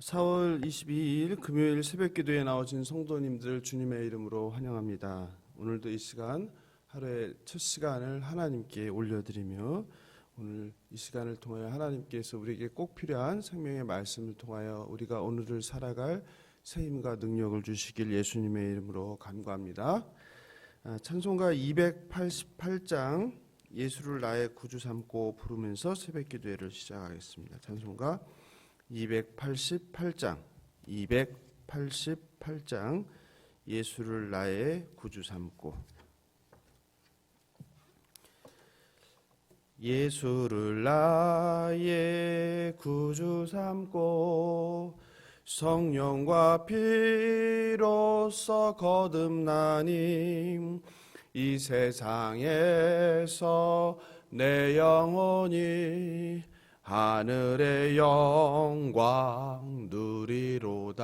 4월 22일 금요일 새벽 기도에 나오신 성도님들 주님의 이름으로 환영합니다. 오늘도 이 시간 하루의 첫 시간을 하나님께 올려드리며 오늘 이 시간을 통하여 하나님께서 우리에게 꼭 필요한 생명의 말씀을 통하여 우리가 오늘을 살아갈 새 힘과 능력을 주시길 예수님의 이름으로 간구합니다. 아, 찬송가 288장 예수를 나의 구주 삼고 부르면서 새벽 기도회를 시작하겠습니다. 찬송가 288장 288장 예수를 나의 구주 삼고 예수를 나의 구주 삼고 성령과 피로써 거듭나니 이 세상에서 내 영혼이 하늘의 영광 누리로다.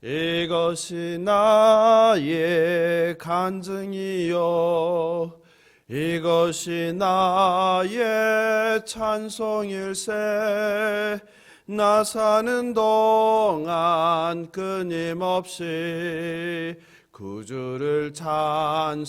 이것이 나의 간증이요. 이것이 나의 찬송일세. 나 사는 동안 끊임없이 구주를 찬송하리로다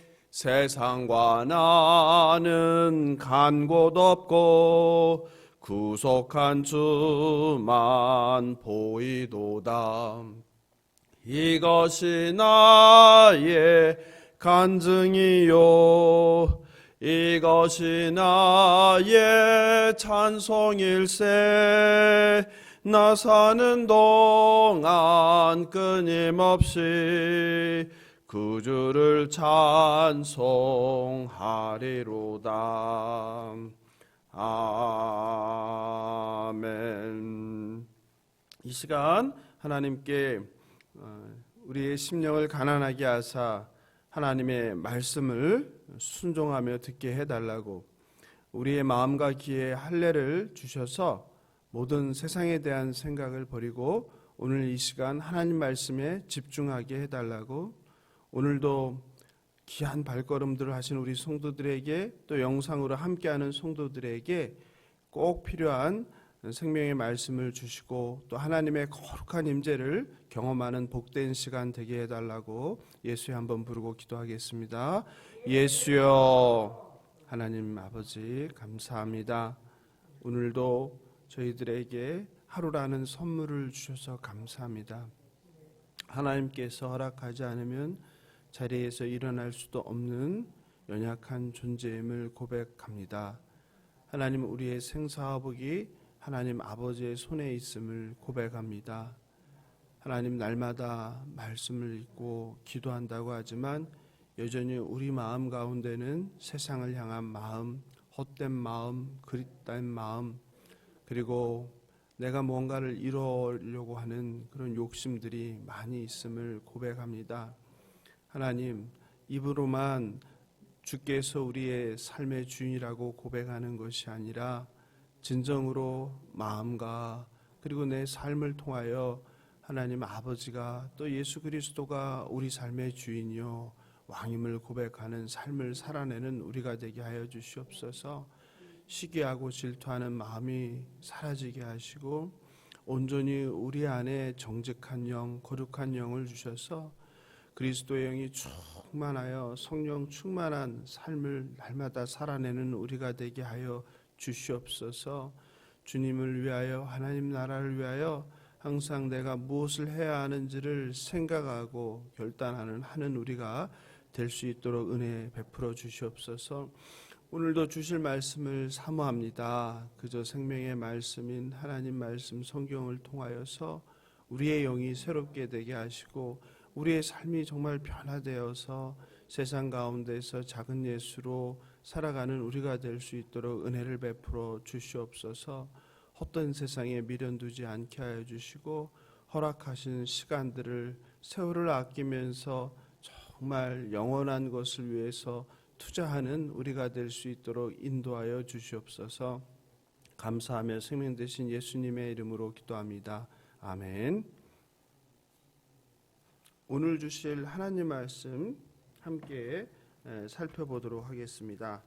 세상과 나는 간 곳 없고 구속한 주만 보이도다. 이것이 나의 간증이요. 이것이 나의 찬송일세. 나 사는 동안 끊임없이 구주를 찬송하리로다. 아멘. 이 시간 하나님께 어, 우리의 심령을 가난하게 하사 하나님의 말씀을 순종하며 듣게 해달라고 우리의 마음과 귀에 할례를 주셔서 모든 세상에 대한 생각을 버리고 오늘 이 시간 하나님 말씀에 집중하게 해달라고 오늘도 귀한 발걸음들을 하신 우리 성도들에게 또 영상으로 함께하는 성도들에게 꼭 필요한 생명의 말씀을 주시고 또 하나님의 거룩한 임재를 경험하는 복된 시간 되게 해달라고 예수에 한번 부르고 기도하겠습니다. 예수여 하나님 아버지 감사합니다. 오늘도 저희들에게 하루라는 선물을 주셔서 감사합니다. 하나님께서 허락하지 않으면 자리에서 일어날 수도 없는 연약한 존재임을 고백합니다. 하나님 우리의 생사화복이 하나님 아버지의 손에 있음을 고백합니다. 하나님 날마다 말씀을 읽고 기도한다고 하지만 여전히 우리 마음 가운데는 세상을 향한 마음, 헛된 마음, 그릿된 마음, 그리고 내가 뭔가를 이루려고 하는 그런 욕심들이 많이 있음을 고백합니다. 하나님, 입으로만 주께서 우리의 삶의 주인이라고 고백하는 것이 아니라 진정으로 마음과 그리고 내 삶을 통하여 하나님 아버지가 또 예수 그리스도가 우리 삶의 주인이요 왕임을 고백하는 삶을 살아내는 우리가 되게 하여 주시옵소서. 시기하고 질투하는 마음이 사라지게 하시고 온전히 우리 안에 정직한 영, 거룩한 영을 주셔서 그리스도의 영이 충만하여 성령 충만한 삶을 날마다 살아내는 우리가 되게 하여 주시옵소서. 주님을 위하여 하나님 나라를 위하여 항상 내가 무엇을 해야 하는지를 생각하고 결단하는 하는 우리가 될 수 있도록 은혜 베풀어 주시옵소서. 오늘도 주실 말씀을 사모합니다. 그저 생명의 말씀인 하나님 말씀 성경을 통하여서 우리의 영이 새롭게 되게 하시고 우리의 삶이 정말 변화되어서 세상 가운데서 작은 예수로 살아가는 우리가 될 수 있도록 은혜를 베풀어 주시옵소서. 헛된 세상에 미련 두지 않게 하여 주시고 허락하신 시간들을 세월을 아끼면서 정말 영원한 것을 위해서 투자하는 우리가 될 수 있도록 인도하여 주시옵소서. 감사하며 생명 되신 예수님의 이름으로 기도합니다. 아멘. 오늘 주실 하나님 말씀 함께 에, 살펴보도록 하겠습니다.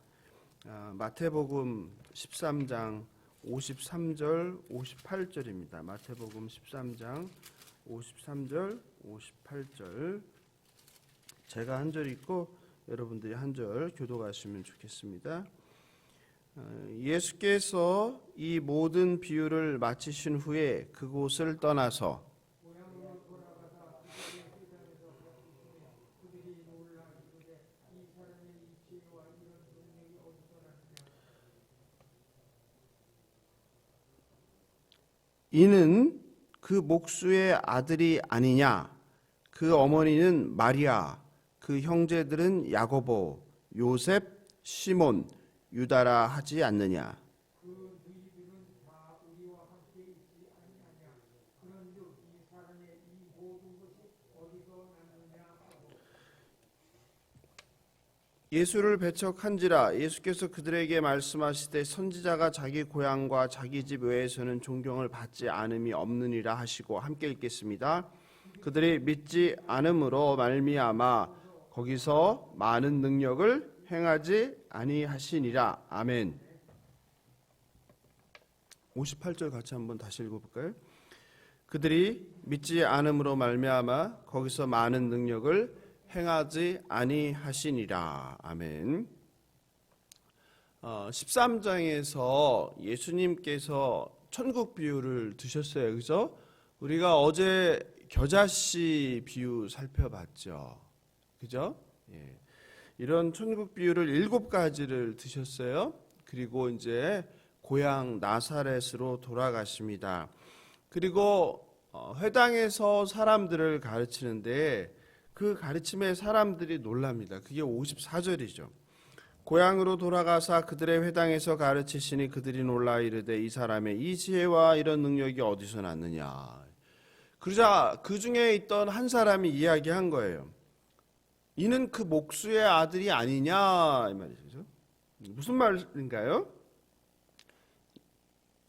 아, 마태복음 13장 53절 58절입니다. 마태복음 13장 53절 58절 제가 한 절 읽고 여러분들이 한 절 교도가시면 좋겠습니다. 어, 예수께서 이 모든 비유를 마치신 후에 그곳을 떠나서 이는 그 목수의 아들이 아니냐? 그 어머니는 마리아 그 형제들은 야고보 요셉 시몬 유다라 하지 않느냐 예수를 배척한지라 예수께서 그들에게 말씀하시되 선지자가 자기 고향과 자기 집 외에서는 존경을 받지 않음이 없느니라 하시고 함께 읽겠습니다. 그들이 믿지 않음으로 말미암아 거기서 많은 능력을 행하지 아니하시니라. 아멘. 58절 같이 한번 다시 읽어볼까요? 그들이 믿지 않음으로 말미암아 거기서 많은 능력을 행하지 아니하시니라. 아멘. 어, 13장에서 예수님께서 천국 비유를 드셨어요. 그죠? 우리가 어제 겨자씨 비유 살펴봤죠. 그죠? 예. 이런 천국 비유를 일곱 가지를 드셨어요. 그리고 이제 고향 나사렛으로 돌아가십니다. 그리고 어, 회당에서 사람들을 가르치는데 그 가르침에 사람들이 놀랍니다. 그게 54절이죠. 고향으로 돌아가사 그들의 회당에서 가르치시니 그들이 놀라 이르되 이 사람의 이 지혜와 이런 능력이 어디서 났느냐. 그러자 그 중에 있던 한 사람이 이야기한 거예요. 이는 그 목수의 아들이 아니냐 이 말이죠. 무슨 말인가요?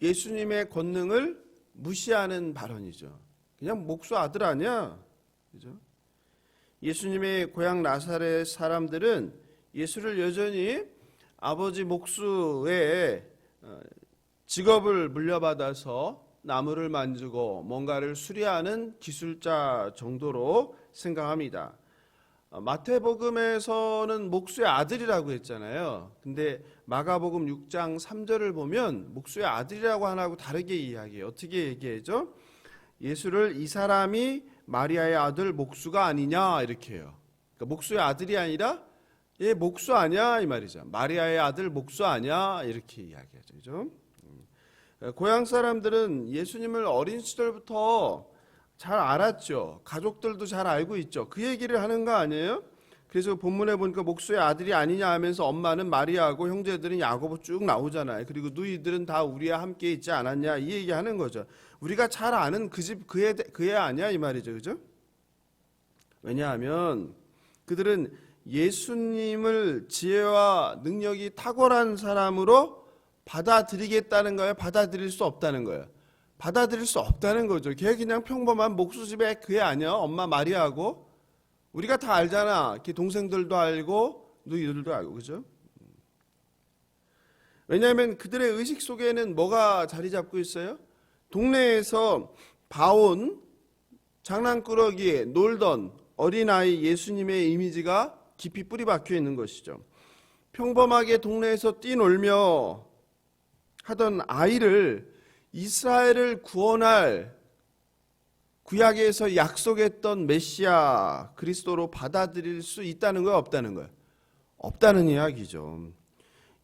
예수님의 권능을 무시하는 발언이죠. 그냥 목수 아들 아니야. 그죠? 예수님의 고향 나사렛 사람들은 예수를 여전히 아버지 목수의 어, 직업을 물려받아서 나무를 만지고 뭔가를 수리하는 기술자 정도로 생각합니다. 어, 마태복음에서는 목수의 아들이라고 했잖아요. 근데 마가복음 6장 3절을 보면 목수의 아들이라고 하나하고 다르게 이야기해요. 어떻게 얘기해죠? 예수를 이 사람이 마리아의 아들 목수가 아니냐 이렇게 해요. 그러니까 목수의 아들이 아니라 얘 목수 아니야 이 말이죠. 마리아의 아들 목수 아니야 이렇게 이야기하죠. 그죠? 음. 고향 사람들은 예수님을 어린 시절부터 잘 알았죠. 가족들도 잘 알고 있죠. 그 얘기를 하는 거 아니에요? 그래서 본문에 보니까 목수의 아들이 아니냐 하면서 엄마는 마리아하고 형제들은 야고보 쭉 나오잖아요. 그리고 누이들은 다 우리와 함께 있지 않았냐 이 얘기하는 거죠. 우리가 잘 아는 그 집 그애 그애 아니야 이 말이죠, 그죠? 왜냐하면 그들은 예수님을 지혜와 능력이 탁월한 사람으로 받아들이겠다는 거예요. 받아들일 수 없다는 거예요. 받아들일 수 없다는 거죠. 걔 그냥 평범한 목수집의 그애 아니야. 엄마 마리아하고 우리가 다 알잖아. 걔 동생들도 알고 누이들도 알고 그죠? 왜냐하면 그들의 의식 속에는 뭐가 자리 잡고 있어요? 동네에서 봐온 장난꾸러기에 놀던 어린아이 예수님의 이미지가 깊이 뿌리 박혀 있는 것이죠. 평범하게 동네에서 뛰놀며 하던 아이를 이스라엘을 구원할 구약에서 약속했던 메시아 그리스도로 받아들일 수 있다는 거예요, 없다는 거예요? 없다는 이야기죠.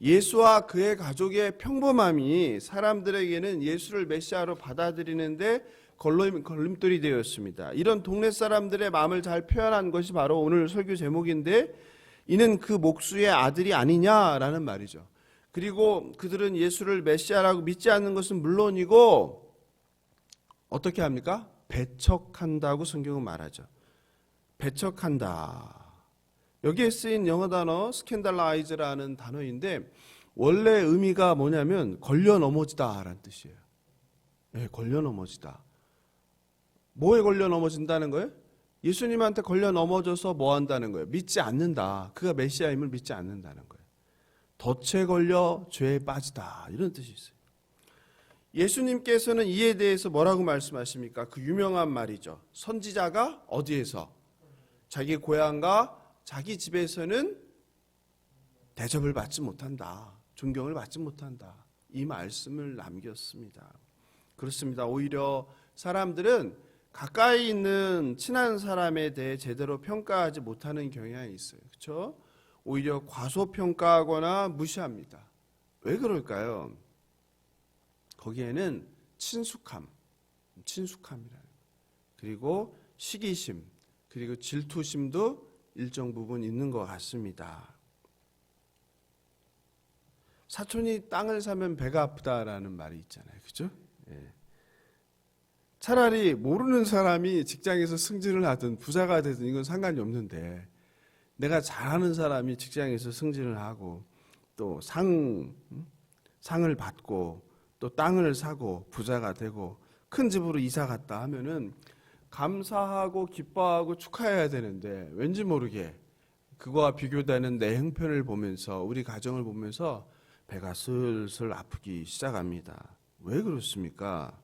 예수와 그의 가족의 평범함이 사람들에게는 예수를 메시아로 받아들이는데 걸림, 걸림돌이 되었습니다. 이런 동네 사람들의 마음을 잘 표현한 것이 바로 오늘 설교 제목인데 이는 그 목수의 아들이 아니냐라는 말이죠. 그리고 그들은 예수를 메시아라고 믿지 않는 것은 물론이고 어떻게 합니까? 배척한다고 성경은 말하죠. 배척한다. 여기에 쓰인 영어 단어 스캔달라이즈라는 단어인데 원래 의미가 뭐냐면 걸려 넘어지다라는 뜻이에요. 네, 걸려 넘어지다. 뭐에 걸려 넘어진다는 거예요? 예수님한테 걸려 넘어져서 뭐 한다는 거예요? 믿지 않는다. 그가 메시아임을 믿지 않는다는 거예요. 덫에 걸려 죄에 빠지다. 이런 뜻이 있어요. 예수님께서는 이에 대해서 뭐라고 말씀하십니까? 그 유명한 말이죠. 선지자가 어디에서? 자기 고향과 자기 집에서는 대접을 받지 못한다. 존경을 받지 못한다. 이 말씀을 남겼습니다. 그렇습니다. 오히려 사람들은 가까이 있는 친한 사람에 대해 제대로 평가하지 못하는 경향이 있어요. 그렇죠? 오히려 과소평가하거나 무시합니다. 왜 그럴까요? 거기에는 친숙함, 친숙함이라는 그리고 시기심, 그리고 질투심도 일정 부분 있는 것 같습니다. 사촌이 땅을 사면 배가 아프다라는 말이 있잖아요. 그죠? 예. 차라리 모르는 사람이 직장에서 승진을 하든 부자가 되든 이건 상관이 없는데 내가 잘하는 사람이 직장에서 승진을 하고 또 상 상을 받고 또 땅을 사고 부자가 되고 큰 집으로 이사 갔다 하면은 감사하고 기뻐하고 축하해야 되는데 왠지 모르게 그거와 비교되는 내 형편을 보면서 우리 가정을 보면서 배가 슬슬 아프기 시작합니다. 왜 그렇습니까?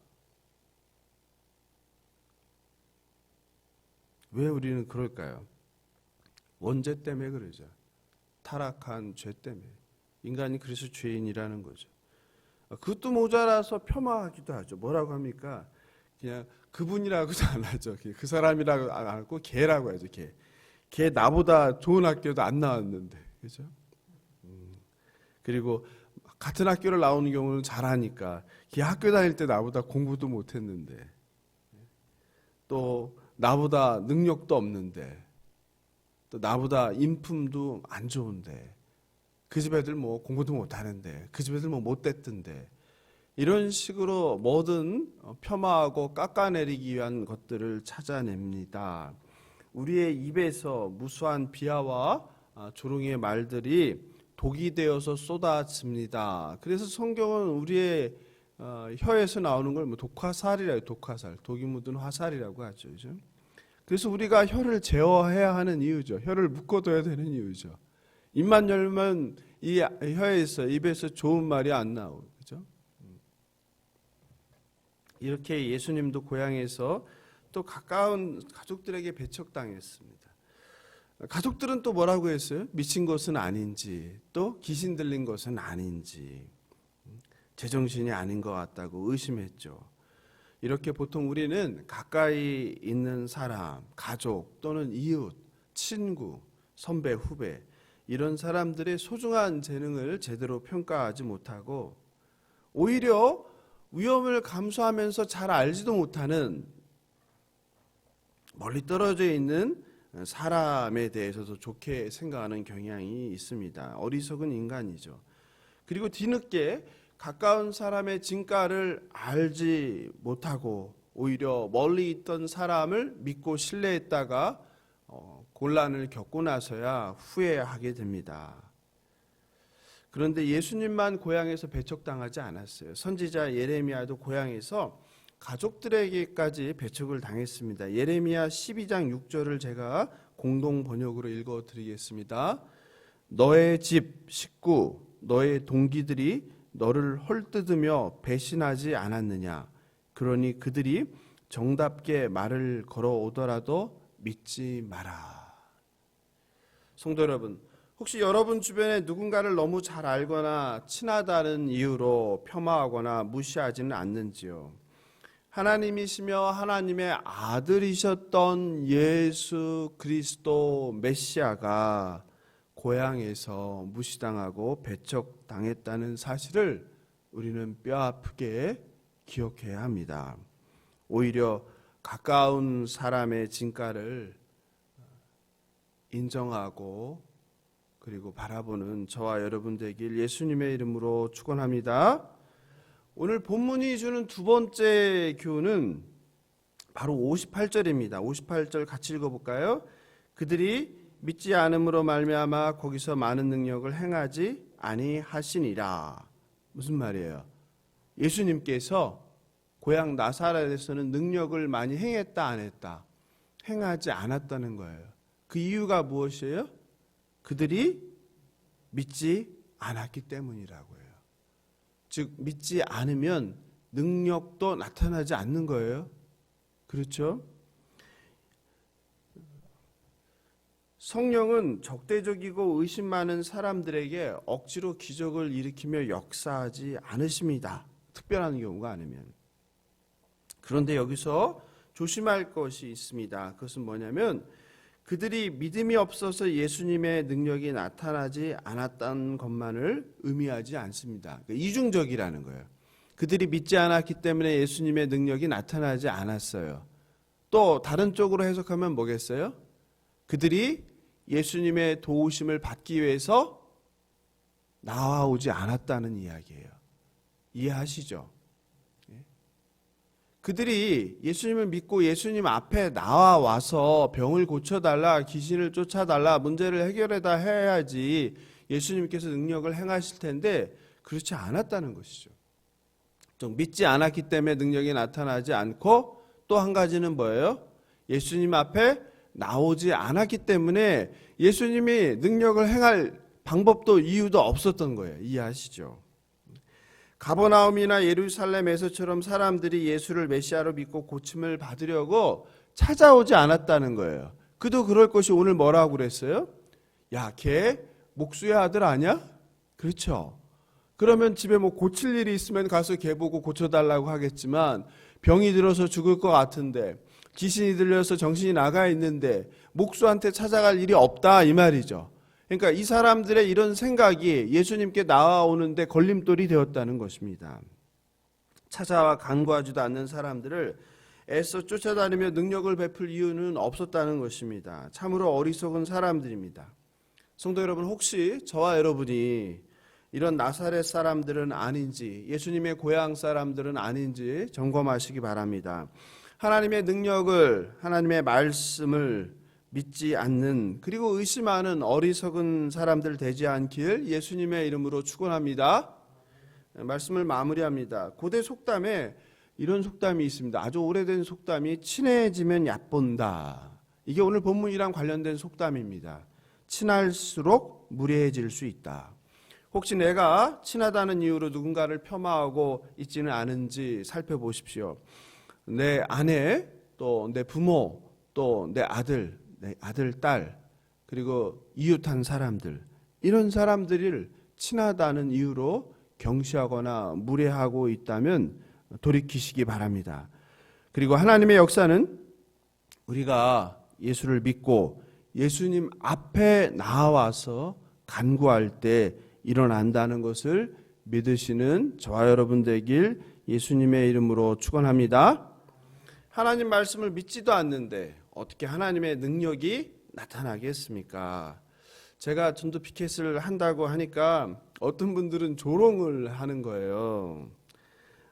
왜 우리는 그럴까요? 원죄 때문에 그러죠. 타락한 죄 때문에. 인간이 그래서 죄인이라는 거죠. 그것도 모자라서 폄하하기도 하죠. 뭐라고 합니까? 그냥 그분이라고도 안 하죠. 그 사람이라고 안 하고 걔라고 하죠. 걔. 걔 나보다 좋은 학교도 안 나왔는데. 그죠? 음. 그리고 같은 학교를 나오는 경우는 잘하니까 걔 학교 다닐 때 나보다 공부도 못 했는데. 또 나보다 능력도 없는데. 또 나보다 인품도 안 좋은데. 그 집 애들 뭐 공부도 못 하는데. 그 집 애들 뭐 못 됐던데. 이런 식으로 뭐든 폄하하고 깎아내리기 위한 것들을 찾아냅니다. 우리의 입에서 무수한 비하와 아, 조롱의 말들이 독이 되어서 쏟아집니다. 그래서 성경은 우리의 어, 혀에서 나오는 걸 뭐 독화살이라고 독화살, 독이 묻은 화살이라고 하죠. 그래서 우리가 혀를 제어해야 하는 이유죠. 혀를 묶어둬야 되는 이유죠. 입만 열면 이 혀에서 입에서 좋은 말이 안 나오고 그죠? 이렇게 예수님도 고향에서 또 가까운 가족들에게 배척당했습니다. 가족들은 또 뭐라고 했어요? 미친 것은 아닌지, 또 귀신 들린 것은 아닌지, 제정신이 아닌 것 같다고 의심했죠. 이렇게 보통 우리는 가까이 있는 사람, 가족 또는 이웃, 친구, 선배, 후배 이런 사람들의 소중한 재능을 제대로 평가하지 못하고 오히려 위험을 감수하면서 잘 알지도 못하는 멀리 떨어져 있는 사람에 대해서도 좋게 생각하는 경향이 있습니다. 어리석은 인간이죠. 그리고 뒤늦게 가까운 사람의 진가를 알지 못하고 오히려 멀리 있던 사람을 믿고 신뢰했다가 어, 곤란을 겪고 나서야 후회하게 됩니다. 그런데 예수님만 고향에서 배척당하지 않았어요. 선지자 예레미야도 고향에서 가족들에게까지 배척을 당했습니다. 예레미야 12장 6절을 제가 공동 번역으로 읽어 드리겠습니다. 너의 집 식구 너의 동기들이 너를 헐뜯으며 배신하지 않았느냐 그러니 그들이 정답게 말을 걸어오더라도 믿지 마라. 성도 여러분, 혹시 여러분 주변에 누군가를 너무 잘 알거나 친하다는 이유로 폄하하거나 무시하지는 않는지요? 하나님이시며 하나님의 아들이셨던 예수 그리스도 메시아가 고향에서 무시당하고 배척당했다는 사실을 우리는 뼈 아프게 기억해야 합니다. 오히려 가까운 사람의 진가를 인정하고 그리고 바라보는 저와 여러분 되길 예수님의 이름으로 축원합니다. 오늘 본문이 주는 두 번째 교훈은 바로 58절입니다. 58절 같이 읽어 볼까요? 그들이 믿지 않음으로 말미암아 거기서 많은 능력을 행하지 아니하시니라. 무슨 말이에요? 예수님께서 고향 나사렛에서는 능력을 많이 행했다 안 했다? 행하지 않았다는 거예요. 그 이유가 무엇이에요? 그들이 믿지 않았기 때문이라고요. 즉 믿지 않으면 능력도 나타나지 않는 거예요. 그렇죠? 성령은 적대적이고 의심 많은 사람들에게 억지로 기적을 일으키며 역사하지 않으십니다. 특별한 경우가 아니면. 그런데 여기서 조심할 것이 있습니다. 그것은 뭐냐면 그들이 믿음이 없어서 예수님의 능력이 나타나지 않았다는 것만을 의미하지 않습니다. 그러니까 이중적이라는 거예요. 그들이 믿지 않았기 때문에 예수님의 능력이 나타나지 않았어요. 또 다른 쪽으로 해석하면 뭐겠어요? 그들이 예수님의 도우심을 받기 위해서 나와오지 않았다는 이야기예요. 이해하시죠? 그들이 예수님을 믿고 예수님 앞에 나와 와서 병을 고쳐달라, 귀신을 쫓아달라, 문제를 해결해다 해야지 예수님께서 능력을 행하실 텐데 그렇지 않았다는 것이죠. 좀 믿지 않았기 때문에 능력이 나타나지 않고 또 한 가지는 뭐예요? 예수님 앞에 나오지 않았기 때문에 예수님이 능력을 행할 방법도 이유도 없었던 거예요. 이해하시죠? 가버나움이나 예루살렘에서처럼 사람들이 예수를 메시아로 믿고 고침을 받으려고 찾아오지 않았다는 거예요. 그도 그럴 것이 오늘 뭐라고 그랬어요? 야, 걔 목수의 아들 아니야? 그렇죠. 그러면 집에 뭐 고칠 일이 있으면 가서 걔 보고 고쳐달라고 하겠지만 병이 들어서 죽을 것 같은데 귀신이 들려서 정신이 나가 있는데 목수한테 찾아갈 일이 없다 이 말이죠. 그러니까 이 사람들의 이런 생각이 예수님께 나와오는데 걸림돌이 되었다는 것입니다. 찾아와 간구하지도 않는 사람들을 애써 쫓아다니며 능력을 베풀 이유는 없었다는 것입니다. 참으로 어리석은 사람들입니다. 성도 여러분, 혹시 저와 여러분이 이런 나사렛 사람들은 아닌지, 예수님의 고향 사람들은 아닌지 점검하시기 바랍니다. 하나님의 능력을, 하나님의 말씀을 믿지 않는 그리고 의심하는 어리석은 사람들 되지 않길 예수님의 이름으로 축원합니다. 말씀을 마무리합니다. 고대 속담에 이런 속담이 있습니다. 아주 오래된 속담이 친해지면 얕본다. 이게 오늘 본문이랑 관련된 속담입니다. 친할수록 무례해질 수 있다. 혹시 내가 친하다는 이유로 누군가를 폄하하고 있지는 않은지 살펴보십시오. 내 아내, 또 내 부모, 또 내 아들, 내 아들, 딸, 그리고 이웃한 사람들, 이런 사람들을 친하다는 이유로 경시하거나 무례하고 있다면 돌이키시기 바랍니다. 그리고 하나님의 역사는 우리가 예수를 믿고 예수님 앞에 나와서 간구할 때 일어난다는 것을 믿으시는 저와 여러분 되길 예수님의 이름으로 축원합니다. 하나님 말씀을 믿지도 않는데 어떻게 하나님의 능력이 나타나겠습니까? 제가 전도 피켓을 한다고 하니까 어떤 분들은 조롱을 하는 거예요.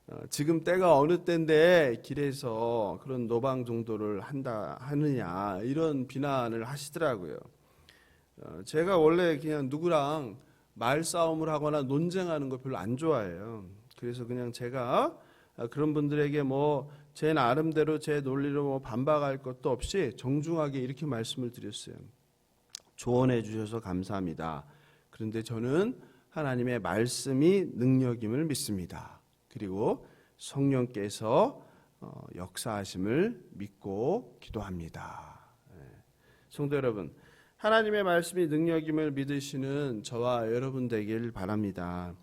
어, 지금 때가 어느 때인데 길에서 그런 노방 정도를 한다 하느냐 이런 비난을 하시더라고요. 어, 제가 원래 그냥 누구랑 말싸움을 하거나 논쟁하는 거 별로 안 좋아해요. 그래서 그냥 제가 그런 분들에게 뭐 제 나름대로 제 논리로 뭐 반박할 것도 없이 정중하게 이렇게 말씀을 드렸어요. 조언해 주셔서 감사합니다. 그런데 저는 하나님의 말씀이 능력임을 믿습니다. 그리고 성령께서 어, 역사하심을 믿고 기도합니다. 네. 성도 여러분, 하나님의 말씀이 능력임을 믿으시는 저와 여러분 되길 바랍니다.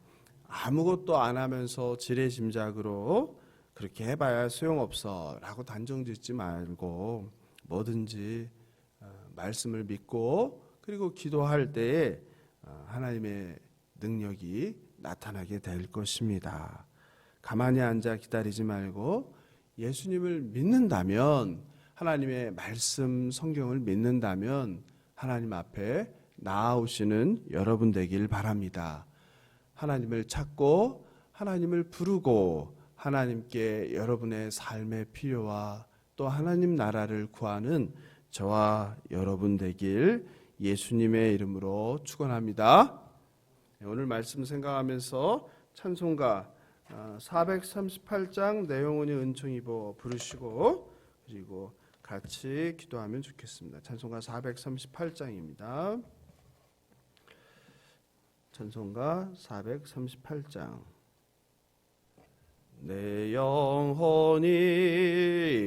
아무것도 안 하면서 지레짐작으로 그렇게 해봐야 소용없어라고 단정짓지 말고 뭐든지 어, 말씀을 믿고 그리고 기도할 때에 어, 하나님의 능력이 나타나게 될 것입니다. 가만히 앉아 기다리지 말고 예수님을 믿는다면 하나님의 말씀 성경을 믿는다면 하나님 앞에 나아오시는 여러분 되길 바랍니다. 하나님을 찾고 하나님을 부르고 하나님께 여러분의 삶의 필요와 또 하나님 나라를 구하는 저와 여러분 되길 예수님의 이름으로 축원합니다. 네, 오늘 말씀 생각하면서 찬송가 438장 내용은이 은총 입어 부르시고 그리고 같이 기도하면 좋겠습니다. 찬송가 438장입니다. 찬송가 438장 내 영혼이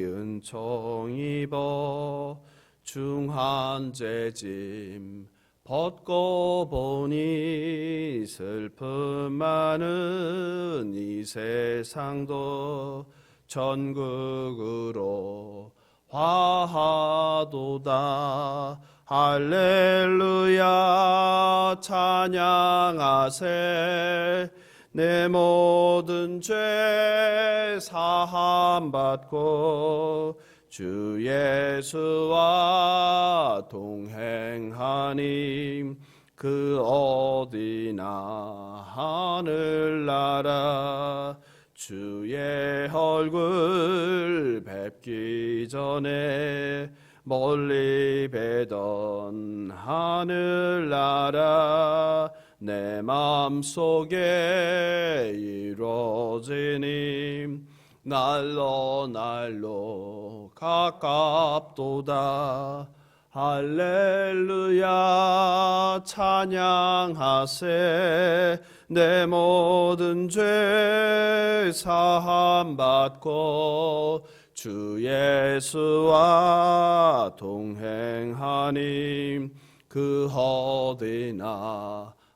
은총 입어 중한 죄짐 벗고 보니 슬픔 많은 이 세상도 전국으로 화하도다. 할렐루야. 찬양하세 내 모든 죄 사함 받고 주 예수와 동행하니 그 어디나 하늘나라 주의 얼굴 뵙기 전에 멀리 뵈던 하늘나라 내 맘속에 이루어지니 날로 날로 가깝도다. 할렐루야 찬양하세. 내 모든 죄 사함 받고 주 예수와 동행하니 그 어디나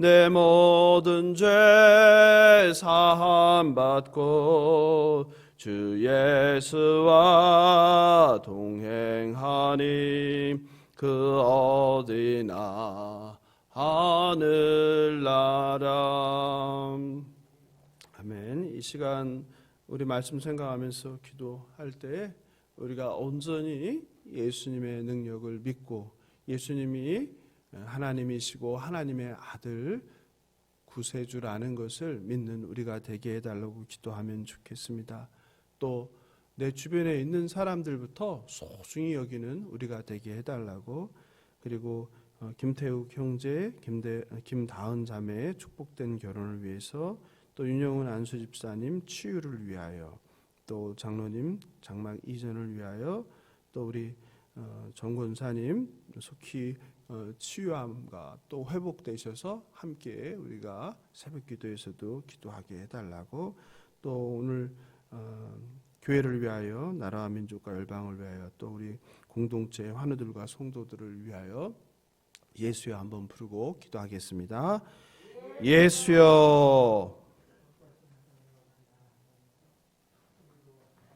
내 모든 죄 사함 받고 주 예수와 동행하니 그 어디나 하늘나라. 아멘. 이 시간 우리 말씀 생각하면서 기도할 때 우리가 온전히 예수님의 능력을 믿고 예수님이 하나님이시고 하나님의 아들 구세주라는 것을 믿는 우리가 되게 해달라고 기도하면 좋겠습니다. 또 내 주변에 있는 사람들부터 소중히 여기는 우리가 되게 해달라고 그리고 어, 김태욱 형제, 김대, 김다은 자매의 축복된 결혼을 위해서 또 윤영훈 안수 집사님 치유를 위하여 또 장로님 장막 이전을 위하여 또 우리 어, 정권사님 속히 어, 치유함과 또 회복되셔서 함께 우리가 새벽 기도에서도 기도하게 해달라고 또 오늘 어, 교회를 위하여 나라와 민족과 열방을 위하여 또 우리 공동체 환우들과 성도들을 위하여 예수여 한번 부르고 기도하겠습니다. 예수여